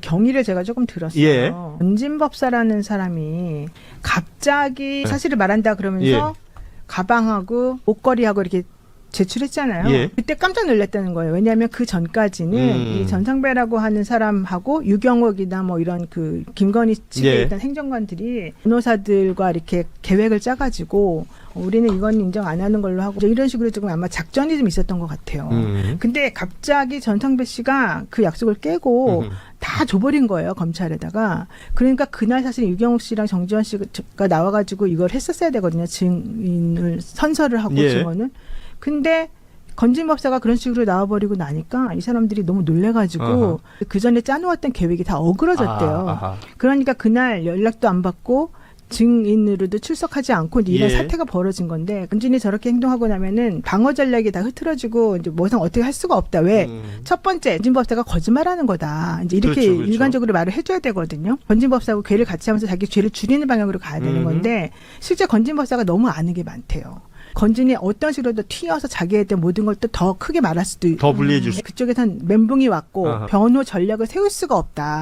경위를 제가 조금 들었어요. 예. 전진법사라는 사람이 갑자기 네. 사실을 말한다 그러면서 예. 가방하고 목걸이하고 이렇게 제출했잖아요. 예. 그때 깜짝 놀랐다는 거예요. 왜냐하면 그 전까지는 음. 이 전상배라고 하는 사람하고 유경옥이나 뭐 이런 그 김건희 측에 예. 있던 행정관들이 변호사들과 이렇게 계획을 짜가지고 우리는 이건 인정 안 하는 걸로 하고 이런 식으로 조금 아마 작전이 좀 있었던 것 같아요. 음. 근데 갑자기 전상배 씨가 그 약속을 깨고 음. 다 줘버린 거예요 검찰에다가 그러니까 그날 사실 유경욱 씨랑 정지원 씨가 나와가지고 이걸 했었어야 되거든요 증인을 선서를 하고 예. 증언을 근데 건진 법사가 그런 식으로 나와버리고 나니까 이 사람들이 너무 놀래가지고. 그 전에 짜놓았던 계획이 다 어그러졌대요 아, 아하. 그러니까 그날 연락도 안 받고 증인으로도 출석하지 않고 이런 예. 사태가 벌어진 건데 건진이 저렇게 행동하고 나면은 방어 전략이 다 흐트러지고 이제 뭐 이상 어떻게 할 수가 없다 왜 음. 첫 번째 건진법사가 거짓말하는 거다. 이제 이렇게 그렇죠, 그렇죠. 일관적으로 말을 해줘야 되거든요. 건진 법사하고 죄를 같이 하면서 자기 죄를 줄이는 방향으로 가야 되는 음. 건데 실제 건진 법사가 너무 아는 게 많대요. 건진이 어떤 식으로도 튀어서 자기에 대한 모든 걸 또 더 크게 말할 수도 더 불리해질 수. 그쪽에선 멘붕이 왔고 아하. 변호 전략을 세울 수가 없다.